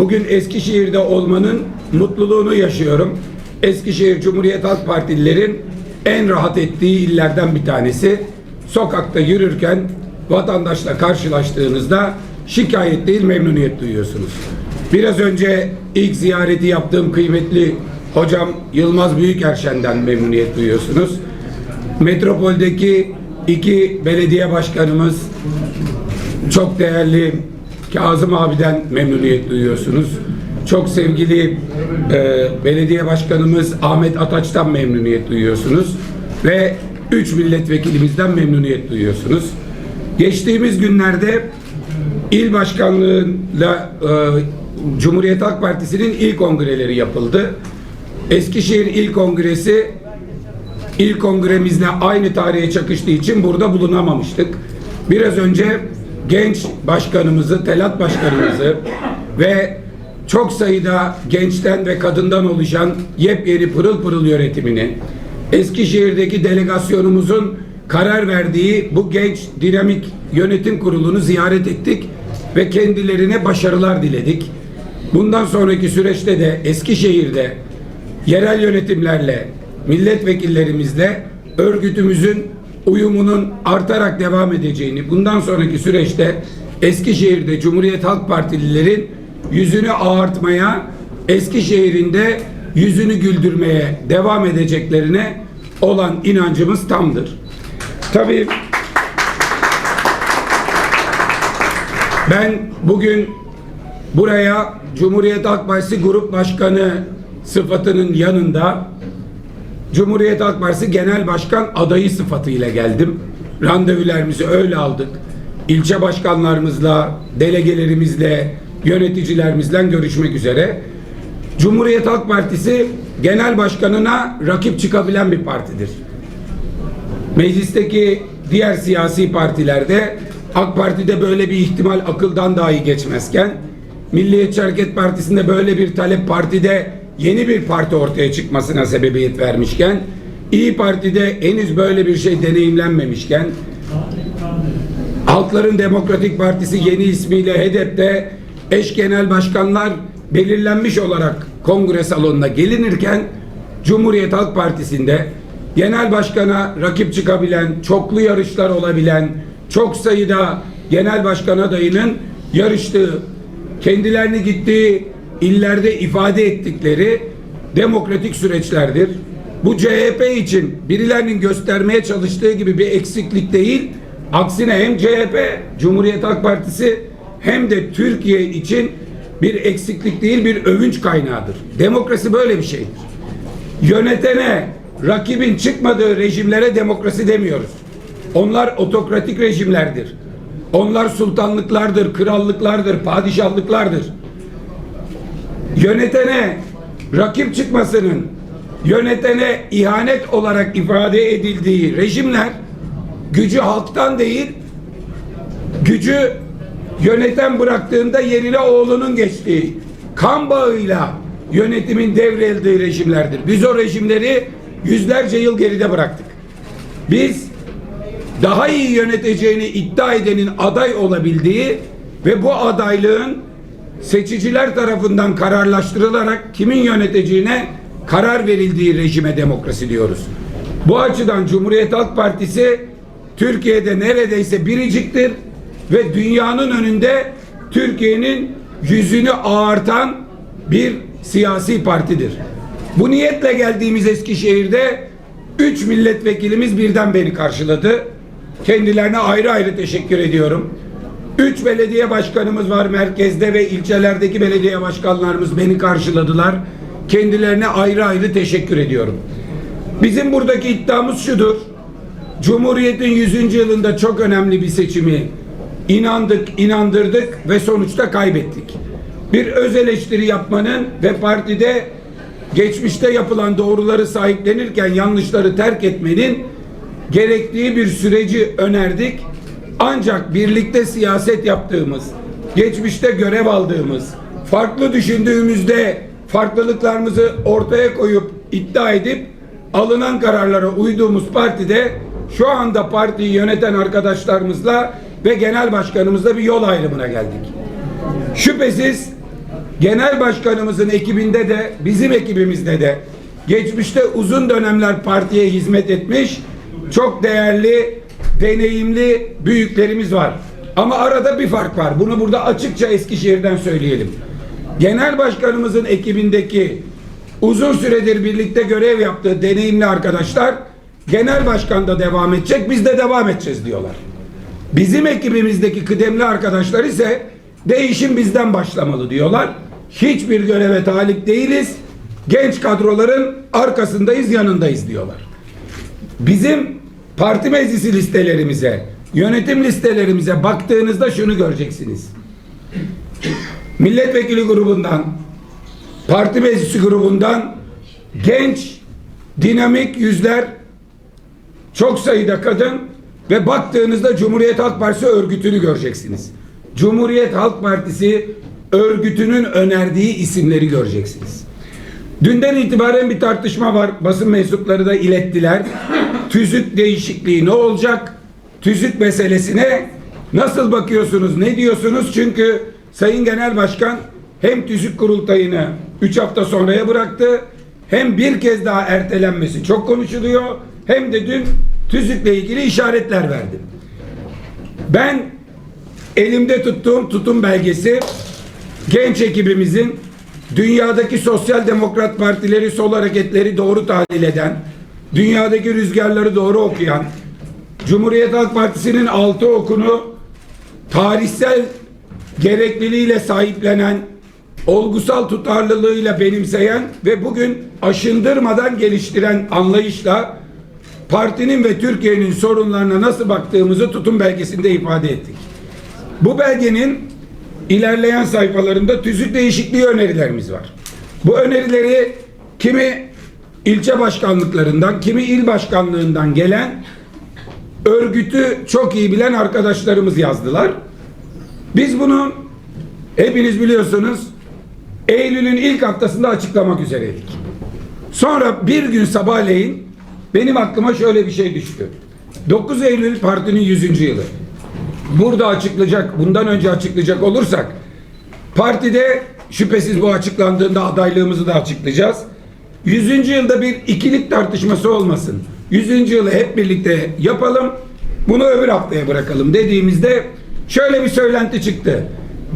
Bugün Eskişehir'de olmanın mutluluğunu yaşıyorum. Eskişehir Cumhuriyet Halk Partililerin en rahat ettiği illerden bir tanesi. Sokakta yürürken vatandaşla karşılaştığınızda şikayet değil memnuniyet duyuyorsunuz. Biraz önce ilk ziyareti yaptığım kıymetli hocam Yılmaz Büyükerşen'den memnuniyet duyuyorsunuz. Metropoldeki iki belediye başkanımız çok değerli Kazım abiden memnuniyet duyuyorsunuz. Çok sevgili e, belediye başkanımız Ahmet Ataç'tan memnuniyet duyuyorsunuz. Ve üç milletvekilimizden memnuniyet duyuyorsunuz. Geçtiğimiz günlerde il başkanlığıyla e, Cumhuriyet Halk Partisi'nin il kongreleri yapıldı. Eskişehir İl Kongresi İl kongremizle aynı tarihe çakıştığı için burada bulunamamıştık. Biraz önce genç başkanımızı, Telat başkanımızı ve çok sayıda gençten ve kadından oluşan yepyeni pırıl pırıl yönetimini, Eskişehir'deki delegasyonumuzun karar verdiği bu genç dinamik yönetim kurulunu ziyaret ettik ve kendilerine başarılar diledik. Bundan sonraki süreçte de Eskişehir'de yerel yönetimlerle, milletvekillerimizle örgütümüzün uyumunun artarak devam edeceğini, bundan sonraki süreçte Eskişehir'de Cumhuriyet Halk Partililerin yüzünü ağartmaya, Eskişehir'in de yüzünü güldürmeye devam edeceklerine olan inancımız tamdır. Tabii ben bugün buraya Cumhuriyet Halk Partisi Grup Başkanı sıfatının yanında Cumhuriyet Halk Partisi Genel Başkan adayı sıfatıyla geldim. Randevularımızı öyle aldık. İlçe başkanlarımızla, delegelerimizle, yöneticilerimizle görüşmek üzere. Cumhuriyet Halk Partisi Genel Başkanına rakip çıkabilen bir partidir. Meclisteki diğer siyasi partilerde AK Parti'de böyle bir ihtimal akıldan dahi geçmezken Milliyetçi Hareket Partisi'nde böyle bir talep partide yeni bir parti ortaya çıkmasına sebebiyet vermişken İyi Parti'de henüz böyle bir şey deneyimlenmemişken Halkların Demokratik Partisi yeni ismiyle HEDEP'te eş genel başkanlar belirlenmiş olarak kongre salonuna gelinirken Cumhuriyet Halk Partisi'nde genel başkana rakip çıkabilen, çoklu yarışlar olabilen, çok sayıda genel başkan adayının yarıştığı, kendilerini gittiği illerde ifade ettikleri demokratik süreçlerdir. Bu CHP için birilerinin göstermeye çalıştığı gibi bir eksiklik değil, aksine hem CHP, Cumhuriyet Halk Partisi hem de Türkiye için bir eksiklik değil bir övünç kaynağıdır. Demokrasi böyle bir şeydir. Yönetene, rakibin çıkmadığı rejimlere demokrasi demiyoruz. Onlar otokratik rejimlerdir. Onlar sultanlıklardır, krallıklardır, padişahlıklardır. Yönetene rakip çıkmasının yönetene ihanet olarak ifade edildiği rejimler gücü halktan değil gücü yöneten bıraktığında yerine oğlunun geçtiği kan bağıyla yönetimin devredildiği rejimlerdir. Biz o rejimleri yüzlerce yıl geride bıraktık. Biz daha iyi yöneteceğini iddia edenin aday olabildiği ve bu adaylığın seçiciler tarafından kararlaştırılarak kimin yöneteceğine karar verildiği rejime demokrasi diyoruz. Bu açıdan Cumhuriyet Halk Partisi Türkiye'de neredeyse biriciktir ve dünyanın önünde Türkiye'nin yüzünü ağartan bir siyasi partidir. Bu niyetle geldiğimiz Eskişehir'de üç milletvekilimiz birden beni karşıladı. Kendilerine ayrı ayrı teşekkür ediyorum. Üç belediye başkanımız var merkezde ve ilçelerdeki belediye başkanlarımız beni karşıladılar. Kendilerine ayrı ayrı teşekkür ediyorum. Bizim buradaki iddiamız şudur. Cumhuriyet'in 100. yılında çok önemli bir seçimi inandık, inandırdık ve sonuçta kaybettik. Bir öz eleştiri yapmanın ve partide geçmişte yapılan doğruları sahiplenirken yanlışları terk etmenin gerektiği bir süreci önerdik. Ancak birlikte siyaset yaptığımız, geçmişte görev aldığımız, farklı düşündüğümüzde farklılıklarımızı ortaya koyup iddia edip alınan kararlara uyduğumuz partide şu anda partiyi yöneten arkadaşlarımızla ve genel başkanımızla bir yol ayrımına geldik. Şüphesiz genel başkanımızın ekibinde de bizim ekibimizde de geçmişte uzun dönemler partiye hizmet etmiş çok değerli, deneyimli büyüklerimiz var. Ama arada bir fark var. Bunu burada açıkça Eskişehir'den söyleyelim. Genel başkanımızın ekibindeki uzun süredir birlikte görev yaptığı deneyimli arkadaşlar genel başkanda devam edecek, biz de devam edeceğiz diyorlar. Bizim ekibimizdeki kıdemli arkadaşlar ise değişim bizden başlamalı diyorlar. Hiçbir göreve talip değiliz. Genç kadroların arkasındayız, yanındayız diyorlar. Bizim parti meclisi listelerimize, yönetim listelerimize baktığınızda şunu göreceksiniz. Milletvekili grubundan, parti meclisi grubundan genç, dinamik yüzler, çok sayıda kadın ve baktığınızda Cumhuriyet Halk Partisi örgütünü göreceksiniz. Cumhuriyet Halk Partisi örgütünün önerdiği isimleri göreceksiniz. Dünden itibaren bir tartışma var. Basın mensupları da ilettiler. Tüzük değişikliği ne olacak? Tüzük meselesine nasıl bakıyorsunuz? Ne diyorsunuz? Çünkü Sayın Genel Başkan hem tüzük kurultayını 3 hafta sonraya bıraktı hem bir kez daha ertelenmesi çok konuşuluyor hem de dün tüzükle ilgili işaretler verdi. Ben elimde tuttuğum tutum belgesi genç ekibimizin dünyadaki sosyal demokrat partileri, sol hareketleri doğru tahlil eden, dünyadaki rüzgarları doğru okuyan, Cumhuriyet Halk Partisi'nin altı okunu tarihsel gerekliliğiyle sahiplenen, olgusal tutarlılığıyla benimseyen ve bugün aşındırmadan geliştiren anlayışla partinin ve Türkiye'nin sorunlarına nasıl baktığımızı tutum belgesinde ifade ettik. Bu belgenin ilerleyen sayfalarında tüzük değişikliği önerilerimiz var. Bu önerileri kimi ilçe başkanlıklarından, kimi il başkanlığından gelen örgütü çok iyi bilen arkadaşlarımız yazdılar. Biz bunu hepiniz biliyorsunuz Eylül'ün ilk haftasında açıklamak üzereydik. Sonra bir gün sabahleyin benim aklıma şöyle bir şey düştü. 9 Eylül partinin 100. yılı. Burada açıklayacak, bundan önce açıklayacak olursak partide şüphesiz bu açıklandığında adaylığımızı da açıklayacağız. 100. yılda bir ikilik tartışması olmasın. 100. yılı hep birlikte yapalım. Bunu öbür haftaya bırakalım dediğimizde şöyle bir söylenti çıktı.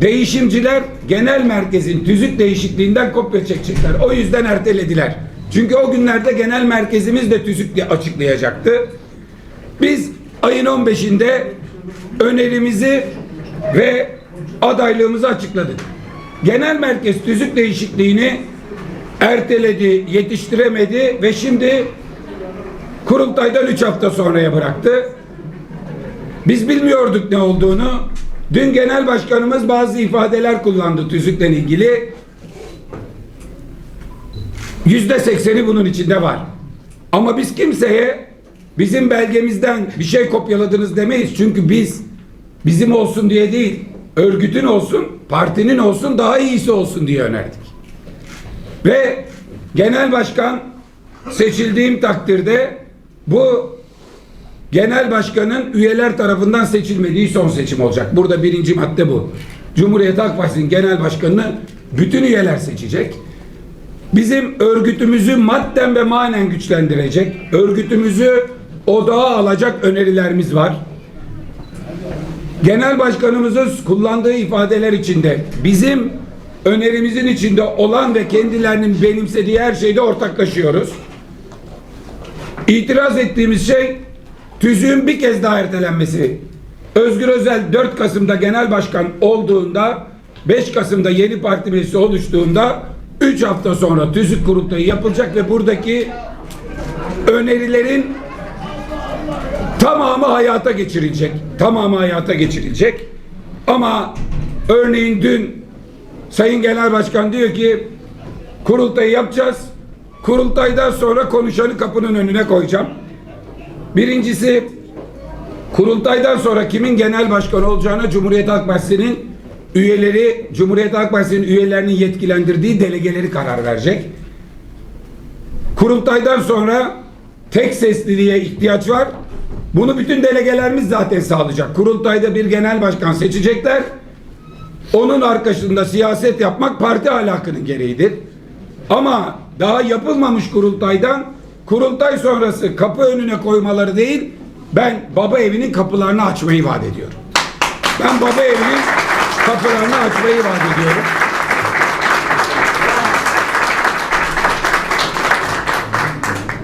Değişimciler genel merkezin tüzük değişikliğinden kopya çekecekler. O yüzden ertelediler. Çünkü o günlerde genel merkezimiz de tüzükle açıklayacaktı. Biz ayın 15'inde önerimizi ve adaylığımızı açıkladık. Genel merkez tüzük değişikliğini erteledi, yetiştiremedi ve şimdi kurultaydan 3 hafta sonraya bıraktı. Biz bilmiyorduk ne olduğunu. Dün genel başkanımız bazı ifadeler kullandı tüzükle ilgili. Yüzde sekseni bunun içinde var. Ama biz kimseye bizim belgemizden bir şey kopyaladınız demeyiz. Çünkü biz bizim olsun diye değil, örgütün olsun, partinin olsun, daha iyisi olsun diye önerdik. Ve genel başkan seçildiğim takdirde bu genel başkanın üyeler tarafından seçilmediği son seçim olacak. Burada birinci madde bu. Cumhuriyet Halk Partisi'nin genel başkanını bütün üyeler seçecek. Bizim örgütümüzü madden ve manen güçlendirecek, örgütümüzü odağa alacak önerilerimiz var. Genel başkanımızın kullandığı ifadeler içinde bizim önerimizin içinde olan ve kendilerinin benimsediği her şeyde ortaklaşıyoruz. İtiraz ettiğimiz şey tüzüğün bir kez daha ertelenmesi. Özgür Özel 4 Kasım'da genel başkan olduğunda 5 Kasım'da yeni parti meclisi oluştuğunda 3 hafta sonra tüzük kurultayı yapılacak ve buradaki önerilerin tamamı hayata geçirilecek. Tamamı hayata geçirilecek. Ama örneğin dün Sayın Genel Başkan diyor ki kurultayı yapacağız. Kurultaydan sonra konuşanı kapının önüne koyacağım. Birincisi kurultaydan sonra kimin genel başkan olacağına Cumhuriyet Halk Partisi'nin üyeleri, Cumhuriyet Halk Partisi'nin üyelerinin yetkilendirdiği delegeleri karar verecek. Kurultaydan sonra tek sesliliğe ihtiyaç var. Bunu bütün delegelerimiz zaten sağlayacak. Kurultayda bir genel başkan seçecekler. Onun arkasında siyaset yapmak parti ahlakının gereğidir. Ama daha yapılmamış kurultaydan kurultay sonrası kapı önüne koymaları değil ben baba evinin kapılarını açmayı vaat ediyorum. Ben baba evinin kapılarını açmayı vaat ediyorum.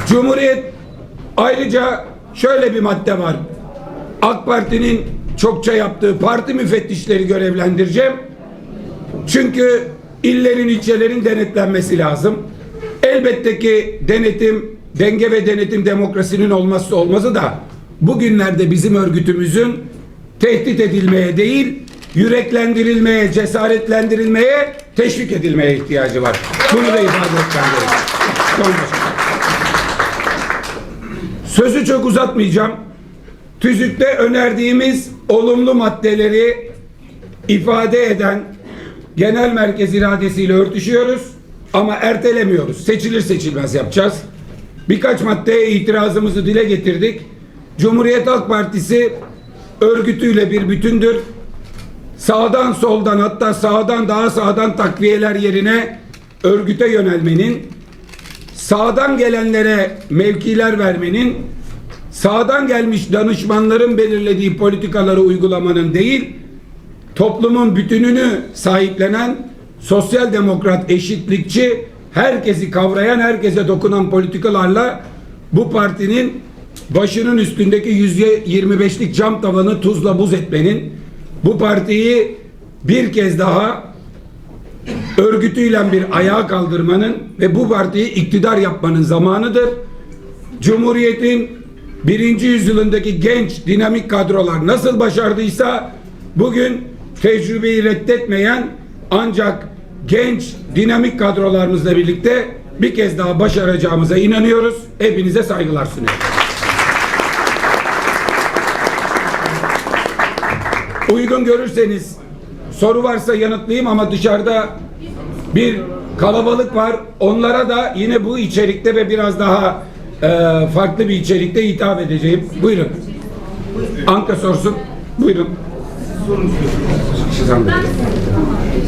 Cumhuriyet ayrıca şöyle bir madde var. AK Parti'nin çokça yaptığı parti müfettişleri görevlendireceğim. Çünkü illerin ilçelerin denetlenmesi lazım. Elbette ki denetim, denge ve denetim demokrasinin olmazsa olmazı da bugünlerde bizim örgütümüzün tehdit edilmeye değil, yüreklendirilmeye, cesaretlendirilmeye, teşvik edilmeye ihtiyacı var. Bunu da ifade etmem gerekiyor. Sözü çok uzatmayacağım. Tüzükte önerdiğimiz olumlu maddeleri ifade eden genel merkez iradesiyle örtüşüyoruz ama ertelemiyoruz. Seçilir seçilmez yapacağız. Birkaç maddeye itirazımızı dile getirdik. Cumhuriyet Halk Partisi örgütüyle bir bütündür. Sağdan soldan hatta sağdan daha sağdan takviyeler yerine örgüte yönelmenin sağdan gelenlere mevkiler vermenin, sağdan gelmiş danışmanların belirlediği politikaları uygulamanın değil, toplumun bütününü sahiplenen, sosyal demokrat, eşitlikçi, herkesi kavrayan, herkese dokunan politikalarla bu partinin başının üstündeki yüzde 25'lik cam tavanı tuzla buz etmenin, bu partiyi bir kez daha örgütüyle bir ayağa kaldırmanın ve bu partiyi iktidar yapmanın zamanıdır. Cumhuriyetin birinci yüzyılındaki genç dinamik kadrolar nasıl başardıysa bugün tecrübeyi reddetmeyen ancak genç dinamik kadrolarımızla birlikte bir kez daha başaracağımıza inanıyoruz. Hepinize saygılar sunuyorum. Uygun görürseniz soru varsa yanıtlayayım ama dışarıda bir kalabalık var. Onlara da yine bu içerikte ve biraz daha farklı bir içerikte hitap edeceğim. Buyurun. Anka sorsun. Buyurun. Şizan Bey.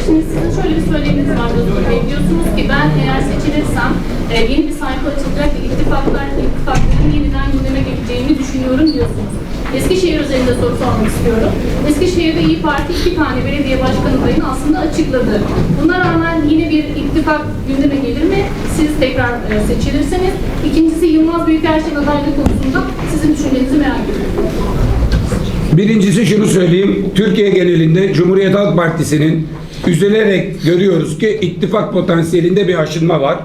Şimdi sizin şöyle bir söyleminiz var Özgür Bey. Diyorsunuz ki ben eğer seçilirsem e, yeni bir sayfa açılacak ve ittifaklar, ittifakların yeniden gündeme geleceğini düşünüyorum diyorsunuz. Eskişehir özelinde soru sormak istiyorum. Eskişehir'de İyi Parti iki tane belediye başkan adayını aslında açıkladı. Buna rağmen yine bir ittifak gündeme gelir mi? Tekrar e, seçilirseniz. İkincisi Yılmaz Büyükelçin adaylığı konusunda sizin düşüncenizi merak ediyorum. Birincisi şunu söyleyeyim. Türkiye genelinde Cumhuriyet Halk Partisi'nin üzülerek görüyoruz ki ittifak potansiyelinde bir aşınma var.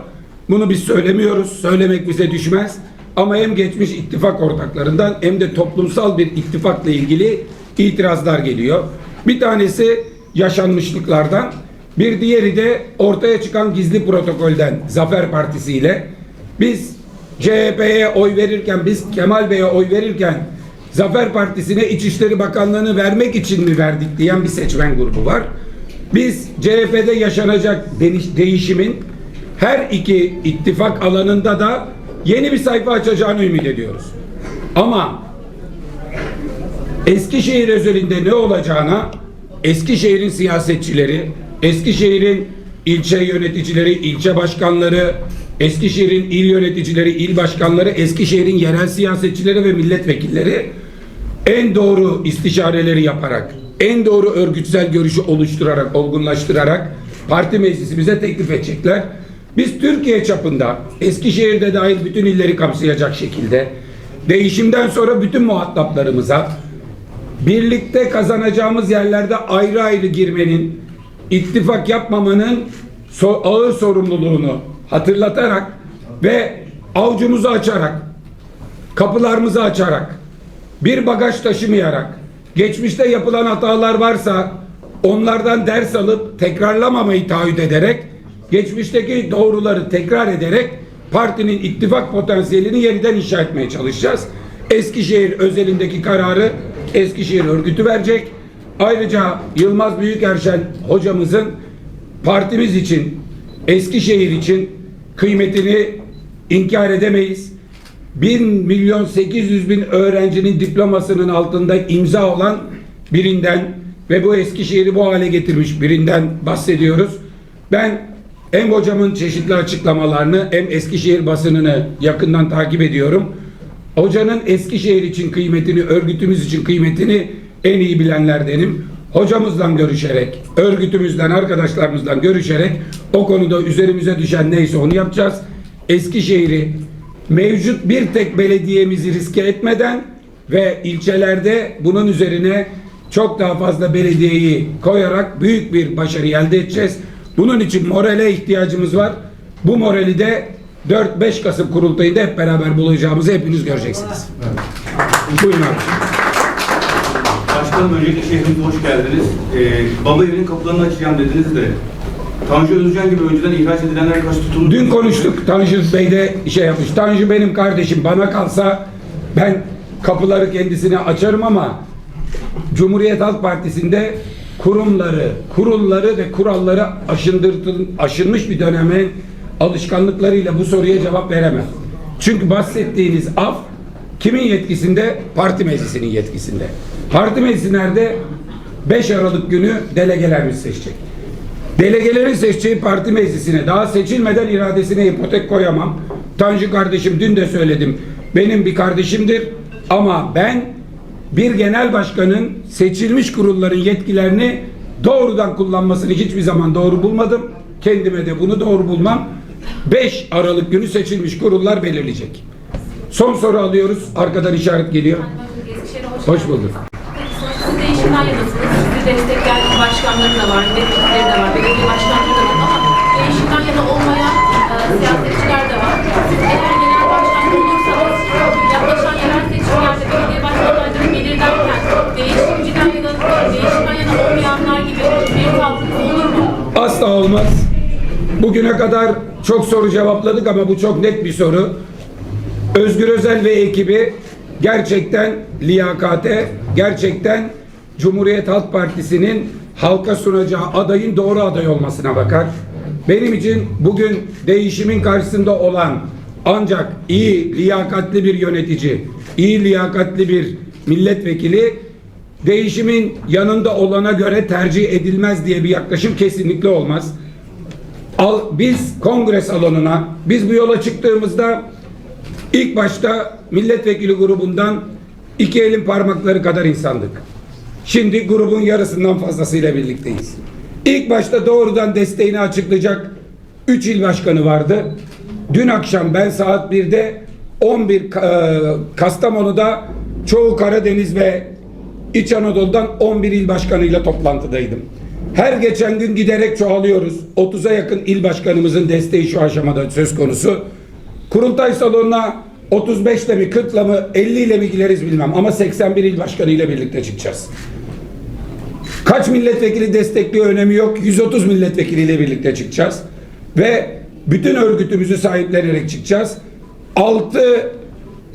Bunu biz söylemiyoruz. Söylemek bize düşmez. Ama hem geçmiş ittifak ortaklarından hem de toplumsal bir ittifakla ilgili itirazlar geliyor. Bir tanesi yaşanmışlıklardan, bir diğeri de ortaya çıkan gizli protokolden Zafer Partisi ile biz CHP'ye oy verirken, biz Kemal Bey'e oy verirken Zafer Partisi'ne İçişleri Bakanlığı'nı vermek için mi verdik diyen bir seçmen grubu var. Biz CHP'de yaşanacak değişimin her iki ittifak alanında da yeni bir sayfa açacağını ümit ediyoruz. Ama Eskişehir özelinde ne olacağına Eskişehir'in siyasetçileri, Eskişehir'in ilçe yöneticileri, ilçe başkanları, Eskişehir'in il yöneticileri, il başkanları, Eskişehir'in yerel siyasetçileri ve milletvekilleri en doğru istişareleri yaparak, en doğru örgütsel görüşü oluşturarak, olgunlaştırarak parti meclisimize teklif edecekler. Biz Türkiye çapında Eskişehir'de dahil bütün illeri kapsayacak şekilde değişimden sonra bütün muhataplarımıza birlikte kazanacağımız yerlerde ayrı ayrı girmenin, ittifak yapmamanın ağır sorumluluğunu hatırlatarak ve avcumuzu açarak, kapılarımızı açarak, bir bagaj taşımayarak, geçmişte yapılan hatalar varsa onlardan ders alıp tekrarlamamayı taahhüt ederek, geçmişteki doğruları tekrar ederek partinin ittifak potansiyelini yeniden inşa etmeye çalışacağız. Eskişehir özelindeki kararı Eskişehir örgütü verecek. Ayrıca Yılmaz Büyükerşen hocamızın partimiz için, Eskişehir için kıymetini inkar edemeyiz. 1 milyon 800 bin öğrencinin diplomasının altında imza olan birinden ve bu Eskişehir'i bu hale getirmiş birinden bahsediyoruz. Ben hem hocamın çeşitli açıklamalarını hem Eskişehir basınını yakından takip ediyorum. Hocanın Eskişehir için kıymetini, örgütümüz için kıymetini en iyi bilenlerdenim. Hocamızdan görüşerek, örgütümüzden, arkadaşlarımızdan görüşerek o konuda üzerimize düşen neyse onu yapacağız. Eskişehir'i mevcut bir tek belediyemizi riske etmeden ve ilçelerde bunun üzerine çok daha fazla belediyeyi koyarak büyük bir başarı elde edeceğiz. Bunun için morale ihtiyacımız var. Bu morali de 4-5 Kasım kurultayında hep beraber bulacağımızı hepiniz göreceksiniz. Buyurun abi. Başkanım öncelikle şehrimize hoş geldiniz. Ee, baba evinin kapılarını açacağım dediniz de Tanju Özcan gibi önceden ihraç edilenler karşı tutumlu... Dün konuştuk. Tanju Bey de şey yapmış. Tanju benim kardeşim. Bana kalsa ben kapıları kendisine açarım ama Cumhuriyet Halk Partisi'nde kurumları, kurulları ve kuralları aşınmış bir dönemin alışkanlıklarıyla bu soruya cevap veremem. Çünkü bahsettiğiniz af kimin yetkisinde? Parti meclisinin yetkisinde. Parti meclisi nerede? 5 Aralık günü delegelerimiz seçecek. Delegelerin seçeceği parti meclisine daha seçilmeden iradesine ipotek koyamam. Tanju kardeşim dün de söyledim. Benim bir kardeşimdir ama ben bir genel başkanın seçilmiş kurulların yetkilerini doğrudan kullanmasını hiçbir zaman doğru bulmadım. Kendime de bunu doğru bulmam. 5 Aralık günü seçilmiş kurullar belirleyecek. Son soru alıyoruz. Arkadan işaret geliyor. Hoş, bulduk. Siz değişimden yanasınız. Sizi destekleyen başkanları da var, milletvekilleri de var, belediye başkanları da var ama değişimden yana olmayan e, siyasetçiler de var. Siz eğer genel başkan olursanız yaklaşan yerel seçimlerde belediye başkan adayları belirlerken değişimciden yana, değişimden yana olmayanlar gibi bir tavrınız olur mu? Asla olmaz. Bugüne kadar çok soru cevapladık ama bu çok net bir soru. Özgür Özel ve ekibi gerçekten liyakate, gerçekten Cumhuriyet Halk Partisi'nin halka sunacağı adayın doğru aday olmasına bakar. Benim için bugün değişimin karşısında olan ancak iyi, liyakatli bir yönetici, iyi liyakatli bir milletvekili değişimin yanında olana göre tercih edilmez diye bir yaklaşım kesinlikle olmaz. Al, biz kongre salonuna, biz bu yola çıktığımızda ilk başta milletvekili grubundan iki elin parmakları kadar insandık. Şimdi grubun yarısından fazlasıyla birlikteyiz. İlk başta doğrudan desteğini açıklayacak 3 il başkanı vardı. Dün akşam ben saat 1'de 11 Ka- e, Kastamonu'da çoğu Karadeniz ve İç Anadolu'dan 11 il başkanıyla toplantıdaydım. Her geçen gün giderek çoğalıyoruz. 30'a yakın il başkanımızın desteği şu aşamada söz konusu. Kurultay salonuna 35 ile mi 40 ile mi 50 ile mi gideriz bilmem ama 81 il başkanı ile birlikte çıkacağız. Kaç milletvekili destekliyor önemi yok. 130 milletvekiliyle birlikte çıkacağız. Ve bütün örgütümüzü sahiplenerek çıkacağız. 6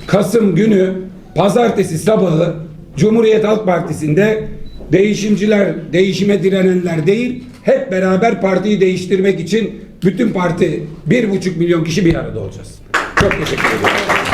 Kasım günü pazartesi sabahı Cumhuriyet Halk Partisi'nde değişimciler, değişime direnenler değil, hep beraber partiyi değiştirmek için bütün parti bir buçuk milyon kişi bir arada olacağız. Çok teşekkür ederim.